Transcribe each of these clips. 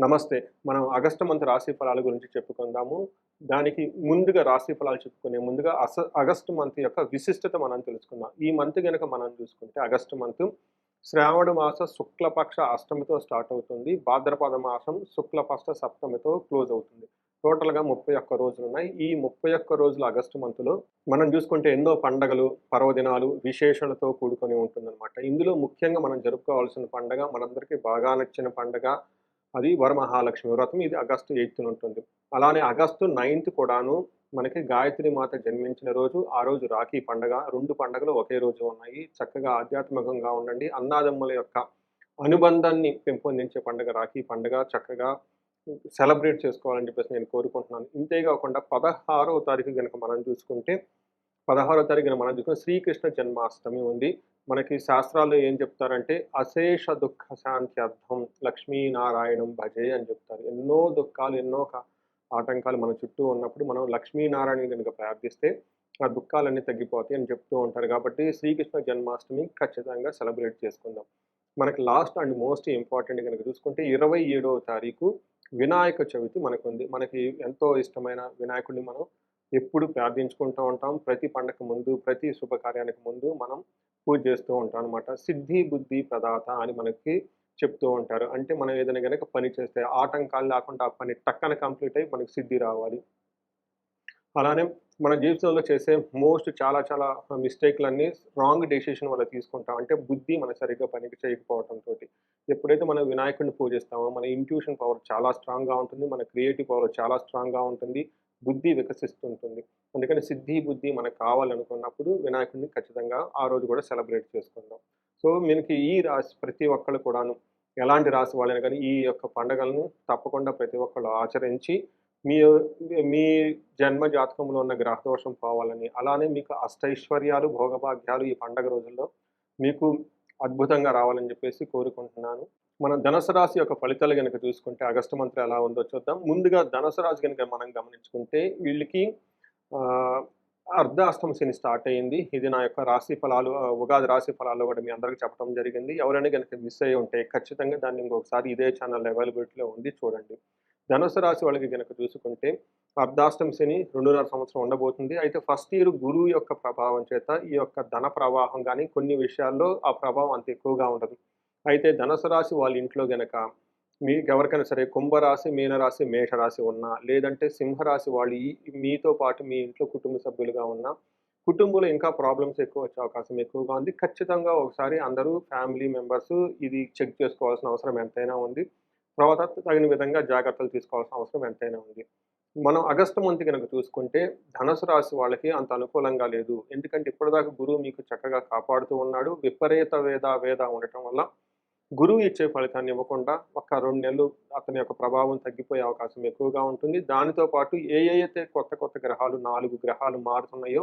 నమస్తే. మనం August month రాశి ఫలాల గురించి చెప్పుకుందాము. దానికి ముందుగా రాశి ఫలాలు చెప్పుకునే ముందుగా అస ఆగస్టు మంత్ యొక్క విశిష్టత మనం తెలుసుకుందాం. ఈ మంత్ కనుక మనం చూసుకుంటే ఆగస్టు మంత్ శ్రావణ మాస శుక్లపక్ష అష్టమితో స్టార్ట్ అవుతుంది. భాద్రపద మాసం శుక్లపక్ష సప్తమితో క్లోజ్ అవుతుంది. టోటల్గా ముప్పై ఒక్క రోజులు ఉన్నాయి. ఈ ముప్పై ఒక్క రోజులు ఆగస్టు మంత్లో మనం చూసుకుంటే ఎన్నో పండగలు పర్వదినాలు విశేషాలతో కూడుకొని ఉంటుందన్నమాట. ఇందులో ముఖ్యంగా మనం జరుపుకోవాల్సిన పండగ మనందరికీ బాగా నచ్చిన పండగ అది వరమహాలక్ష్మి వ్రతం ఇది ఆగస్టు ఎయిత్ ఉంటుంది అలానే ఆగస్టు నైన్త్ కూడాను మనకి గాయత్రి మాత జన్మించిన రోజు ఆ రోజు రాఖీ పండగ రెండు పండగలు ఒకే రోజు ఉన్నాయి. చక్కగా ఆధ్యాత్మికంగా ఉండండి. అన్నాదమ్ముల యొక్క అనుబంధాన్ని పెంపొందించే పండుగ రాఖీ పండుగ చక్కగా సెలబ్రేట్ చేసుకోవాలని చెప్పేసి నేను కోరుకుంటున్నాను. ఇంతేకాకుండా పదహారవ తారీఖు కనుక మనం చూసుకుంటే పదహారవ తారీఖున మనం చూసుకుంటే శ్రీకృష్ణ జన్మాష్టమి ఉంది. మనకి శాస్త్రాలు ఏం చెప్తారంటే అశేష దుఃఖ శాంతి అర్థం లక్ష్మీనారాయణం భజే అని చెప్తారు. ఎన్నో దుఃఖాలు ఎన్నో ఆటంకాలు మన చుట్టూ ఉన్నప్పుడు మనం లక్ష్మీనారాయణ కనుక ప్రార్థిస్తే ఆ దుఃఖాలన్నీ తగ్గిపోతాయి అని చెప్తూ ఉంటారు. కాబట్టి శ్రీకృష్ణ జన్మాష్టమి ఖచ్చితంగా సెలబ్రేట్ చేసుకుందాం. మనకి లాస్ట్ అండ్ మోస్ట్ ఇంపార్టెంట్ కనుక చూసుకుంటే ఇరవై ఏడవ తారీఖు వినాయక చవితి మనకు ఉంది మనకి ఎంతో ఇష్టమైన వినాయకుడిని మనం ఎప్పుడు ప్రార్థించుకుంటూ ఉంటాం. ప్రతి పండగ ముందు ప్రతి శుభకార్యానికి ముందు మనం పూజ చేస్తూ ఉంటాం అనమాట సిద్ధి బుద్ధి ప్రదాత అని మనకి చెప్తూ ఉంటారు. అంటే మనం ఏదైనా కనుక పని చేస్తే ఆటంకాలు లేకుండా ఆ పని టక్కన కంప్లీట్ అయ్యి మనకి సిద్ధి రావాలి. అలానే మన జీవితంలో చేసే మోస్ట్ చాలా చాలా మిస్టేక్లన్నీ రాంగ్ డెసిషన్ వల్ల తీసుకుంటాం. అంటే బుద్ధి మన సరిగ్గా పనికి చేయకపోవడంతో ఎప్పుడైతే మనం వినాయకుడిని పూజిస్తామో మన ఇంట్యూషన్ పవర్ చాలా స్ట్రాంగ్గా ఉంటుంది. మన క్రియేటివ్ పవర్ చాలా స్ట్రాంగ్గా ఉంటుంది. బుద్ధి వికసిస్తుంటుంది. అందుకని సిద్ధి బుద్ధి మనకు కావాలనుకున్నప్పుడు వినాయకుడిని ఖచ్చితంగా ఆ రోజు కూడా సెలబ్రేట్ చేసుకుందాం. సో మనకి ఈ రాశి ప్రతి ఒక్కళ్ళు కూడాను ఎలాంటి రాశి వాళ్ళైనా కానీ ఈ యొక్క పండుగలను తప్పకుండా ప్రతి ఒక్కళ్ళు ఆచరించి మీ మీ జన్మ జాతకంలో ఉన్న గ్రహదోషం పోవాలని అలానే మీకు అష్టైశ్వర్యాలు భోగభాగ్యాలు ఈ పండగ రోజుల్లో మీకు అద్భుతంగా రావాలని చెప్పేసి కోరుకుంటున్నాను. మనం ధనుసు రాశి యొక్క ఫలితాలు కనుక చూసుకుంటే ఆగస్టు మంత్రి ఎలా ఉందో చూద్దాం. ముందుగా ధనుసు రాశి కనుక మనం గమనించుకుంటే వీళ్ళకి ఆ, అర్ధాష్టమ శని స్టార్ట్ అయ్యింది ఇది నా యొక్క రాశి ఫలాలు ఉగాది రాశి ఫలాలు కూడా మీ అందరికీ చెప్పడం జరిగింది. ఎవరైనా కనుక మిస్ అయ్యి ఉంటే ఖచ్చితంగా దాన్ని ఇంకొకసారి ఇదే ఛానల్ అవైలబిలిటీలో ఉంది చూడండి. ధనుసు రాశి వాళ్ళకి కనుక చూసుకుంటే అర్ధాష్టమ శని రెండున్నర సంవత్సరం ఉండబోతుంది. అయితే ఫస్ట్ ఇయర్ గురువు యొక్క ప్రభావం చేత ఈ యొక్క ధన ప్రవాహం కానీ కొన్ని విషయాల్లో ఆ ప్రభావం అంత ఎక్కువగా ఉండదు. అయితే ధనుసు రాశి వాళ్ళ ఇంట్లో గనక మీకు ఎవరికైనా సరే కుంభరాశి మీనరాశి మేషరాశి ఉన్నా లేదంటే సింహరాశి వాళ్ళు మీతో పాటు మీ ఇంట్లో కుటుంబ సభ్యులుగా ఉన్నా కుటుంబంలో ఇంకా ప్రాబ్లమ్స్ ఎక్కువ వచ్చే అవకాశం ఎక్కువగా ఉంది. ఖచ్చితంగా ఒకసారి అందరూ ఫ్యామిలీ మెంబర్స్ ఇది చెక్ చేసుకోవాల్సిన అవసరం ఎంతైనా ఉంది. తర్వాత తగిన విధంగా జాగ్రత్తలు తీసుకోవాల్సిన అవసరం ఎంతైనా ఉంది. మనం ఆగస్టు మంత్ కనుక చూసుకుంటే ధనుసు రాశి వాళ్ళకి అంత అనుకూలంగా లేదు. ఎందుకంటే ఇప్పటిదాకా గురువు మీకు చక్కగా కాపాడుతూ ఉన్నాడు. విపరీత వేద వేద ఉండటం వల్ల గురువు ఇచ్చే ఫలితాన్ని ఇవ్వకుండా ఒక రెండు నెలలు అతని యొక్క ప్రభావం తగ్గిపోయే అవకాశం ఎక్కువగా ఉంటుంది. దానితో పాటు ఏ ఏ అయితే కొత్త కొత్త గ్రహాలు నాలుగు గ్రహాలు మారుతున్నాయో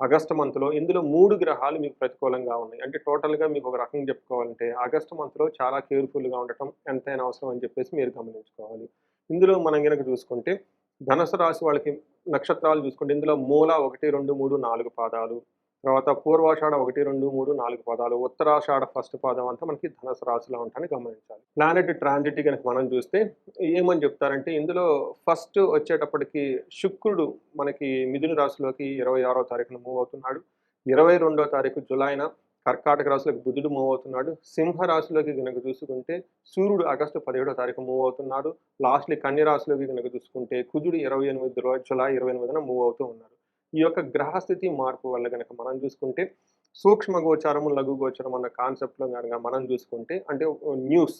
ఆగస్టు మంత్లో ఇందులో మూడు గ్రహాలు మీకు ప్రతికూలంగా ఉన్నాయి. అంటే టోటల్గా మీకు ఒక రకంగా చెప్పుకోవాలంటే ఆగస్టు మంత్లో చాలా కేర్ఫుల్గా ఉండటం ఎంతైనా అవసరం అని చెప్పేసి మీరు గమనించుకోవాలి. ఇందులో మనం కనుక చూసుకుంటే ధనుసు రాశి వాళ్ళకి నక్షత్రాలు చూసుకుంటే ఇందులో మూల ఒకటి రెండు మూడు నాలుగు పాదాలు తర్వాత పూర్వాషాఢ ఒకటి రెండు మూడు నాలుగు పదాలు ఉత్తరాషాఢ ఫస్ట్ పాదం అంతా మనకి ధనుసు రాశిలో ఉంటాయని గమనించాలి. ప్లానెట్ ట్రాన్జిట్ కనుక మనం చూస్తే ఏమని చెప్తారంటే ఇందులో ఫస్ట్ వచ్చేటప్పటికి శుక్రుడు మనకి మిథున రాశిలోకి ఇరవై ఆరో తారీఖున మూవ్ అవుతున్నాడు. ఇరవై రెండో తారీఖు జులైన కర్కాటక రాశిలోకి బుధుడు మూవ్ అవుతున్నాడు. సింహ రాశిలోకి కనుక చూసుకుంటే సూర్యుడు ఆగస్టు పదిహేడో తారీఖు మూవ్ అవుతున్నాడు. లాస్ట్లీ కన్య రాశిలోకి కనుక చూసుకుంటే కుజుడు ఇరవై ఎనిమిది జులై ఇరవై ఎనిమిదిన మూవ్ అవుతూ ఉన్నారు. ఈ యొక్క గ్రహస్థితి మార్పు వల్ల కనుక మనం చూసుకుంటే సూక్ష్మ గోచారము లఘు గోచరం అన్న కాన్సెప్ట్లో కనుక మనం చూసుకుంటే అంటే న్యూస్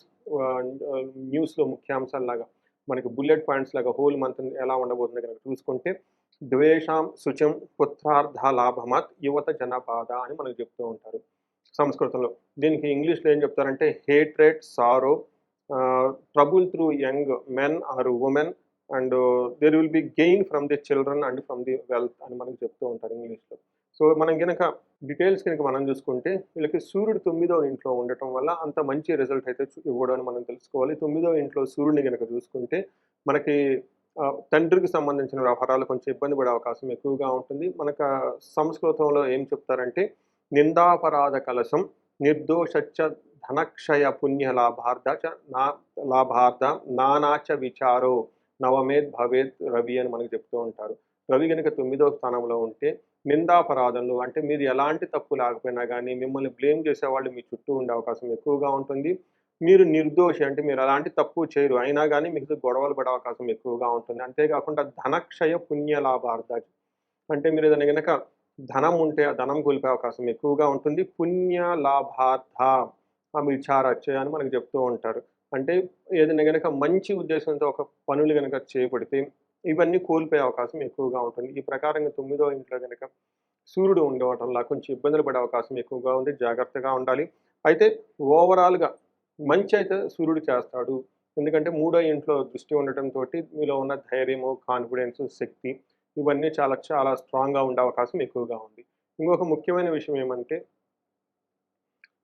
న్యూస్లో ముఖ్యాంశాలలాగా మనకి బుల్లెట్ పాయింట్స్ లాగా హోల్ మంత్ ఎలా ఉండబోతుంది కనుక చూసుకుంటే ద్వేషాం శుచం పుత్రార్థ లాభమత్ యువత జనబాధ అని మనకు చెప్తూ ఉంటారు సంస్కృతంలో. దీనికి ఇంగ్లీష్లో ఏం చెప్తారంటే hatred sorrow trouble through young men or women and there will be gain from the children and from the wealth అని మనకు చెప్తూ ఉంటారు ఇంగ్లీష్లో. సో మనం కనుక డీటెయిల్స్ కనుక మనం చూసుకుంటే వీళ్ళకి సూర్యుడు తొమ్మిదో ఇంట్లో ఉండటం వల్ల అంత మంచి రిజల్ట్ అయితే ఇవ్వడం అని మనం తెలుసుకోవాలి. తొమ్మిదో ఇంట్లో సూర్యుడిని కనుక చూసుకుంటే మనకి తండ్రికి సంబంధించిన వ్యవహారాలు కొంచెం ఇబ్బంది పడే అవకాశం ఎక్కువగా ఉంటుంది. మనకు సంస్కృతంలో ఏం చెప్తారంటే నిందాపరాధ కలశం నిర్దోషచ్చ ధనక్షయ పుణ్య లాభార్థ చ నా లాభార్థ నానాచ విచారో నవమేద్ భవేద్ రవి అని మనకు చెప్తూ ఉంటారు. రవి కనుక తొమ్మిదవ స్థానంలో ఉంటే నిందాపరాధంలో అంటే మీరు ఎలాంటి తప్పు లేకపోయినా కానీ మిమ్మల్ని బ్లేమ్ చేసేవాళ్ళు మీ చుట్టూ ఉండే అవకాశం ఎక్కువగా ఉంటుంది. మీరు నిర్దోషి అంటే మీరు అలాంటి తప్పు చేయరు. అయినా కానీ మీకు గొడవలు పడే అవకాశం ఎక్కువగా ఉంటుంది. అంతేకాకుండా ధనక్షయ పుణ్య లాభార్థ అంటే మీరు ఏదైనా కనుక ధనం ఉంటే ఆ ధనం కోల్పోయే అవకాశం ఎక్కువగా ఉంటుంది. పుణ్య లాభార్థ ఆ విచారచ్చ అని మనకు చెప్తూ ఉంటారు. అంటే ఏదైనా కనుక మంచి ఉద్దేశంతో ఒక పనులు కనుక చేపడితే ఇవన్నీ కోల్పోయే అవకాశం ఎక్కువగా ఉంటుంది. ఈ ప్రకారంగా తొమ్మిదో ఇంట్లో కనుక సూర్యుడు ఉండవటంలా వల్ల కొంచెం ఇబ్బందులు పడే అవకాశం ఎక్కువగా ఉంది. జాగ్రత్తగా ఉండాలి. అయితే ఓవరాల్గా మంచి అయితే సూర్యుడు చేస్తాడు. ఎందుకంటే మూడో ఇంట్లో దృష్టి ఉండటంతో మీలో ఉన్న ధైర్యము కాన్ఫిడెన్స్ శక్తి ఇవన్నీ చాలా చాలా స్ట్రాంగ్గా ఉండే అవకాశం ఎక్కువగా ఉంది. ఇంకొక ముఖ్యమైన విషయం ఏమంటే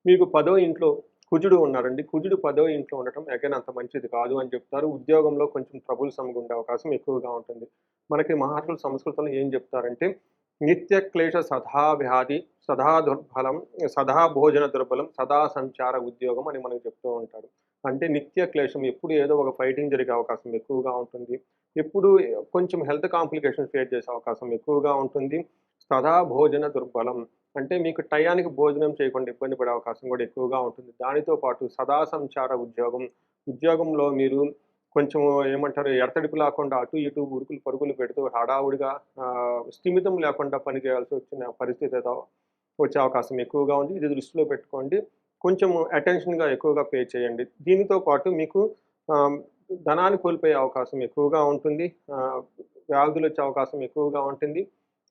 మీకు పదో ఇంట్లో కుజుడు ఉన్నారండి. కుజుడు పదో ఇంట్లో ఉండటం అగైన్ అంత మంచిది కాదు అని చెప్తారు. ఉద్యోగంలో కొంచెం ట్రబుల్ ఉండే అవకాశం ఎక్కువగా ఉంటుంది. మనకి మహర్షులు సంస్కృతంలో ఏం చెప్తారంటే నిత్య క్లేశ సదా వ్యాధి సదా దుర్బలం సదా భోజన దుర్బలం సదా సంచార ఉద్యోగం అని మనకు చెప్తూ ఉంటారు. అంటే నిత్య క్లేశం ఎప్పుడు ఏదో ఒక ఫైటింగ్ జరిగే అవకాశం ఎక్కువగా ఉంటుంది. ఎప్పుడు కొంచెం హెల్త్ కాంప్లికేషన్ ఫేస్ చేసే అవకాశం ఎక్కువగా ఉంటుంది. సదా భోజన దుర్బలం. అంటే మీకు టయానికి భోజనం చేయకుండా ఇబ్బంది పడే అవకాశం కూడా ఎక్కువగా ఉంటుంది. దానితో పాటు సదా సంచార ఉద్యోగం. ఉద్యోగంలో మీరు కొంచెం ఏమంటారు ఎడతడిపు లేకుండా అటు ఇటు ఉరుకులు పరుగులు పెడుతూ హడావుడిగా స్థిమితం లేకుండా పని చేయాల్సి వచ్చిన పరిస్థితి ఏదో వచ్చే అవకాశం ఎక్కువగా ఉంది. ఇది దృష్టిలో పెట్టుకోండి. కొంచెం అటెన్షన్గా ఎక్కువగా పే చేయండి. దీనితో పాటు మీకు ధనాన్ని కోల్పోయే అవకాశం ఎక్కువగా ఉంటుంది. వ్యాధులు వచ్చే అవకాశం ఎక్కువగా ఉంటుంది.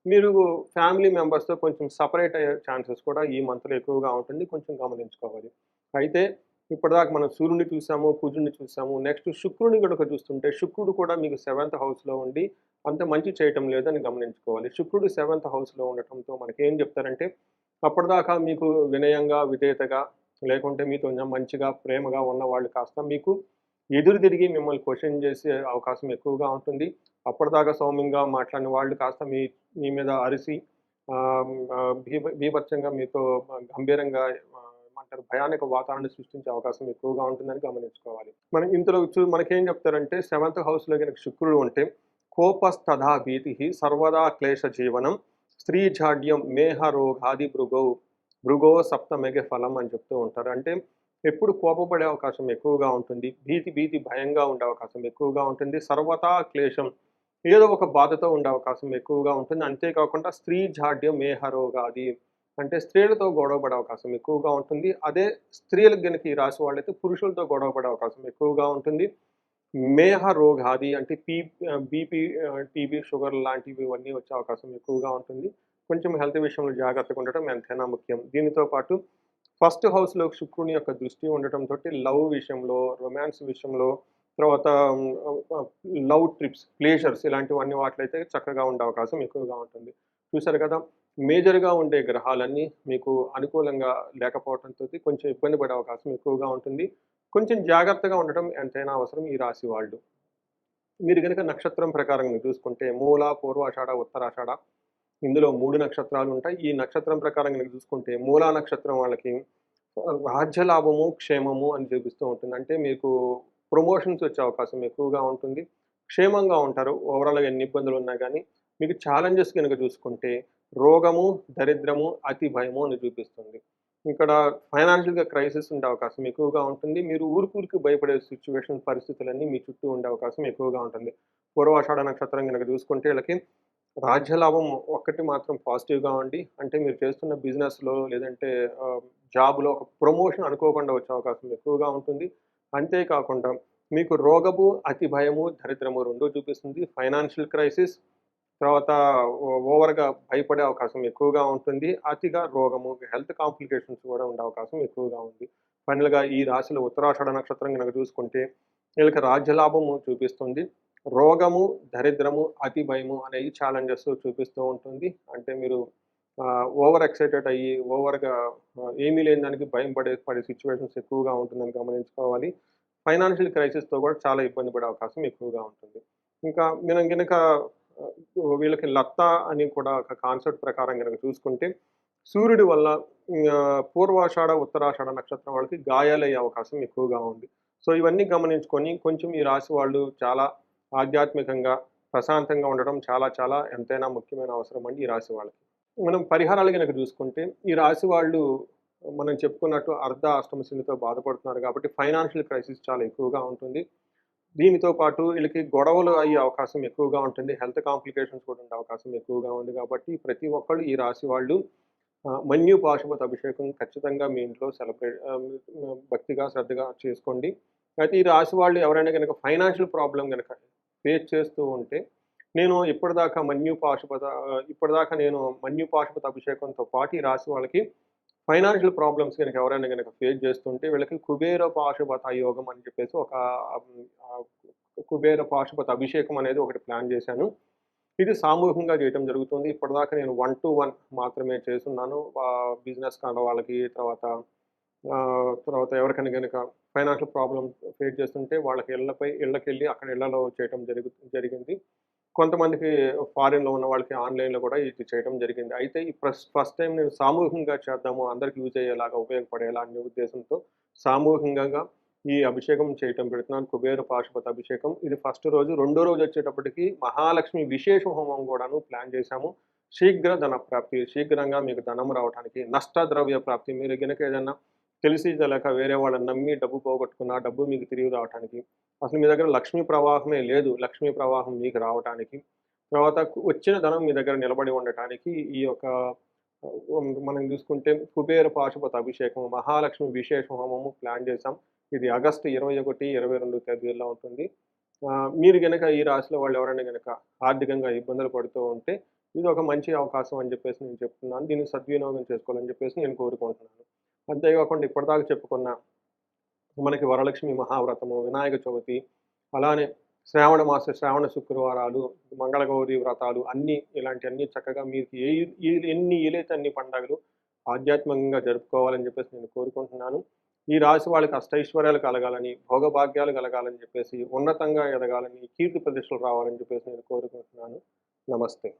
మీరు ఫ్యామిలీ మెంబర్స్తో కొంచెం సపరేట్ అయ్యే ఛాన్సెస్ కూడా ఈ మంత్లో ఎక్కువగా ఉంటుంది. కొంచెం గమనించుకోవాలి. అయితే ఇప్పటిదాకా మనం సూర్యుని చూసాము కుజుడిని చూసాము నెక్స్ట్ శుక్రుని కనుక చూస్తుంటే శుక్రుడు కూడా మీకు సెవెంత్ హౌస్లో ఉండి అంత మంచి చేయటం లేదని గమనించుకోవాలి. శుక్రుడు సెవెంత్ హౌస్లో ఉండటంతో మనకి ఏం చెప్తారంటే అప్పటిదాకా మీకు వినయంగా విధేయతగా లేకుంటే మీతో మంచిగా ప్రేమగా ఉన్న వాళ్ళు కాస్త మీకు ఎదురు తిరిగి మిమ్మల్ని క్వశ్చన్ చేసే అవకాశం ఎక్కువగా ఉంటుంది. అప్పటిదాకా సౌమ్యంగా మాట్లాడిన వాళ్ళు కాస్త మీ మీ మీద అరిసి ఆ, ఆ, మీతో గంభీరంగా ఏమంటారు భయానక వాతావరణం సృష్టించే అవకాశం ఎక్కువగా ఉంటుందని గమనించుకోవాలి. మనం ఇంతలో మనకేం చెప్తారంటే సెవెంత్ హౌస్లో కనుక శుక్రుడు ఉంటే కోపస్తథా భీతి సర్వదా క్లేశ జీవనం స్త్రీ జాడ్యం మేహ రోగాది భృగౌ భృగో సప్తమేఘ ఫలం అని చెప్తూ ఉంటారు. అంటే ఎప్పుడు కోపపడే అవకాశం ఎక్కువగా ఉంటుంది భీతి భీతి భయంగా ఉండే అవకాశం ఎక్కువగా ఉంటుంది సర్వతా క్లేశం ఏదో ఒక బాధతో ఉండే అవకాశం ఎక్కువగా ఉంటుంది. అంతేకాకుండా స్త్రీ జాడ్యం మేహ రోగాది అంటే స్త్రీలతో గొడవపడే అవకాశం ఎక్కువగా ఉంటుంది. అదే స్త్రీలకు గనుక ఈ రాశి వాళ్ళైతే పురుషులతో గొడవపడే అవకాశం ఎక్కువగా ఉంటుంది. మేహ రోగాది అంటే పీ బీపీ టీబీ షుగర్ లాంటివి ఇవన్నీ వచ్చే అవకాశం ఎక్కువగా ఉంటుంది. కొంచెం హెల్త్ విషయంలో జాగ్రత్తగా ఉండటం ఎంతైనా ముఖ్యం. దీనితో పాటు ఫస్ట్ హౌస్లో శుక్రుని యొక్క దృష్టి ఉండటంతో లవ్ విషయంలో రొమాన్స్ విషయంలో తర్వాత లవ్ ట్రిప్స్ ప్లేషర్స్ ఇలాంటివన్నీ వాటిలైతే చక్కగా ఉండే అవకాశం ఎక్కువగా ఉంటుంది. చూసారు కదా మేజర్గా ఉండే గ్రహాలన్నీ మీకు అనుకూలంగా లేకపోవడంతో కొంచెం ఇబ్బంది పడే అవకాశం ఎక్కువగా ఉంటుంది. కొంచెం జాగ్రత్తగా ఉండటం ఎంతైనా అవసరం ఈ రాశి వాళ్ళు. మీరు కనుక నక్షత్రం ప్రకారం చూసుకుంటే మూల పూర్వాషాఢ ఉత్తరాషాఢ ఇందులో మూడు నక్షత్రాలు ఉంటాయి. ఈ నక్షత్రం ప్రకారం కనుక చూసుకుంటే మూలా నక్షత్రం వాళ్ళకి రాజ్య లాభము క్షేమము అని చూపిస్తూ ఉంటుంది. అంటే మీకు ప్రమోషన్స్ వచ్చే అవకాశం ఎక్కువగా ఉంటుంది. క్షేమంగా ఉంటారు. ఓవరాల్గా ఎన్ని ఇబ్బందులు ఉన్నా కానీ మీకు ఛాలెంజెస్ కనుక చూసుకుంటే రోగము దరిద్రము అతి భయము అని చూపిస్తుంది. ఇక్కడ ఫైనాన్షియల్గా క్రైసిస్ ఉండే అవకాశం ఎక్కువగా ఉంటుంది. మీరు ఊరికూరికి భయపడే సిచ్యువేషన్ పరిస్థితులన్నీ మీ చుట్టూ ఉండే అవకాశం ఎక్కువగా ఉంటుంది. పూర్వాషాఢ నక్షత్రం కనుక చూసుకుంటే వీళ్ళకి రాజ్యలాభం ఒక్కటి మాత్రం పాజిటివ్గా ఉండి అంటే మీరు చేస్తున్న బిజినెస్లో లేదంటే జాబ్లో ఒక ప్రమోషన్ అనుకోకుండా వచ్చే అవకాశం ఎక్కువగా ఉంటుంది. అంతేకాకుండా మీకు రోగము అతి భయము దరిద్రము రెండు చూపిస్తుంది. ఫైనాన్షియల్ క్రైసిస్ తర్వాత ఓ- ఓవర్గా భయపడే అవకాశం ఎక్కువగా ఉంటుంది. అతిగా రోగము హెల్త్ కాంప్లికేషన్స్ కూడా ఉండే అవకాశం ఎక్కువగా ఉంది. ఫైనల్గా ఈ రాశిలో ఉత్తరాషాఢ నక్షత్రం కనుక చూసుకుంటే వీళ్ళకి రాజ్యలాభము చూపిస్తుంది. రోగము దరిద్రము అతి భయము అనేవి ఛాలెంజెస్ చూపిస్తూ ఉంటుంది. అంటే మీరు ఓవర్ ఎక్సైటెడ్ అయ్యి ఓవర్గా ఏమీ లేని దానికి భయం పడే పడే సిచ్యువేషన్స్ ఎక్కువగా ఉంటుందని గమనించుకోవాలి. ఫైనాన్షియల్ క్రైసిస్తో కూడా చాలా ఇబ్బంది పడే అవకాశం ఎక్కువగా ఉంటుంది. ఇంకా మనం కనుక వీళ్ళకి లత్తా అని కూడా ఒక కాన్సెప్ట్ ప్రకారం కనుక చూసుకుంటే సూర్యుడి వల్ల పూర్వాషాఢ ఉత్తరాషాఢ నక్షత్రం వాళ్ళకి గాయాలయ్యే అవకాశం ఎక్కువగా ఉంది. సో ఇవన్నీ గమనించుకొని కొంచెం ఈ రాశి వాళ్ళు చాలా ఆధ్యాత్మికంగా ప్రశాంతంగా ఉండడం చాలా చాలా ఎంతైనా ముఖ్యమైన అవసరం అండి ఈ రాశి వాళ్ళకి. మనం పరిహారాలు కనుక చూసుకుంటే ఈ రాశి వాళ్ళు మనం చెప్పుకున్నట్టు అర్ధ అష్టమ శనితో బాధపడుతున్నారు కాబట్టి ఫైనాన్షియల్ క్రైసిస్ చాలా ఎక్కువగా ఉంటుంది. దీనితో పాటు వీళ్ళకి గొడవలు అయ్యే అవకాశం ఎక్కువగా ఉంటుంది. హెల్త్ కాంప్లికేషన్స్ కూడా ఉండే అవకాశం ఎక్కువగా ఉంది కాబట్టి ప్రతి ఒక్కళ్ళు ఈ రాశి వాళ్ళు మన్యు పాశుపత అభిషేకం ఖచ్చితంగా మీ ఇంట్లో సెలబ్రేట్ భక్తిగా శ్రద్ధగా చేసుకోండి. అయితే ఈ రాశి వాళ్ళు ఎవరైనా కనుక ఫైనాన్షియల్ ప్రాబ్లం కనుక ఫేస్ చేస్తూ ఉంటే నేను ఇప్పటిదాకా మన్యు పాశుపత ఇప్పటిదాకా నేను మన్యు పాశుపత అభిషేకంతో పాటు ఈ రాశి వాళ్ళకి ఫైనాన్షియల్ ప్రాబ్లమ్స్ కనుక ఎవరైనా కనుక ఫేస్ చేస్తుంటే వీళ్ళకి కుబేర పాశుపత యోగం అని చెప్పేసి ఒక కుబేర పాశుపత అభిషేకం అనేది ఒకటి ప్లాన్ చేశాను. ఇది సామూహికంగా చేయటం జరుగుతుంది. ఇప్పటిదాకా నేను వన్ టు వన్ మాత్రమే చేస్తున్నాను. బిజినెస్ కాడ వాళ్ళకి తర్వాత తర్వాత ఎవరికైనా కనుక ఫైనాన్షియల్ ప్రాబ్లమ్ ఫేస్ చేస్తుంటే వాళ్ళకి ఇళ్ళపై ఇళ్ళకెళ్ళి అక్కడ ఇళ్ళలో చేయటం జరుగు జరిగింది. కొంతమందికి ఫారిన్లో ఉన్న వాళ్ళకి ఆన్లైన్లో కూడా ఇది చేయడం జరిగింది. అయితే ఈ ఫస్ట్ ఫస్ట్ టైం నేను సామూహికంగా చేద్దాము అందరికి యూజ్ అయ్యేలాగా ఉపయోగపడేలా అనే ఉద్దేశంతో సామూహికంగా ఈ అభిషేకం చేయటం పెడుతున్నాను. కుబేర పాశుపత అభిషేకం. ఇది ఫస్ట్ రోజు. రెండో రోజు వచ్చేటప్పటికి మహాలక్ష్మి విశేష హోమం కూడాను ప్లాన్ చేశాము. శీఘ్ర ధన ప్రాప్తి శీఘ్రంగా మీకు ధనం రావడానికి నష్ట ద్రవ్య ప్రాప్తి. మీరు గనక ఏదైనా తెలిసి తెలియక వేరే వాళ్ళని నమ్మి డబ్బు పోగొట్టుకున్న డబ్బు మీకు తిరిగి రావడానికి అసలు మీ దగ్గర లక్ష్మీ ప్రవాహమే లేదు. లక్ష్మీ ప్రవాహం మీకు రావడానికి తర్వాత వచ్చిన ధనం మీ దగ్గర నిలబడి ఉండటానికి ఈ యొక్క మనం చూసుకుంటే కుబేర పాశుపత అభిషేకం మహాలక్ష్మి విశేష హోమము ప్లాన్ చేశాం. ఇది ఆగస్టు ఇరవై ఒకటి ఇరవై రెండు తేదీల్లో ఉంటుంది. ఆ, మీరు గనక ఈ రాశిలో వాళ్ళు ఎవరైనా గనక ఆర్థికంగా ఇబ్బందులు పడుతూ ఉంటే ఇది ఒక మంచి అవకాశం అని చెప్పేసి నేను చెప్తున్నాను. దీన్ని సద్వినియోగం చేసుకోవాలని చెప్పేసి నేను కోరుకుంటున్నాను. అంతేకాకుండా ఇప్పటిదాకా చెప్పుకున్న మనకి వరలక్ష్మి మహావ్రతము వినాయక చవితి అలానే శ్రావణ మాస శ్రావణ శుక్రవారాలు మంగళగౌరి వ్రతాలు అన్నీ ఇలాంటివన్నీ చక్కగా మీకు ఏ ఎన్ని ఏలైతే అన్ని పండుగలు ఆధ్యాత్మికంగా జరుపుకోవాలని చెప్పేసి నేను కోరుకుంటున్నాను. ఈ రాశి వాళ్ళకి అష్టైశ్వర్యాలు కలగాలని భోగభాగ్యాలు కలగాలని చెప్పేసి ఉన్నతంగా ఎదగాలని కీర్తి ప్రతిష్టలు రావాలని చెప్పేసి నేను కోరుకుంటున్నాను. నమస్తే.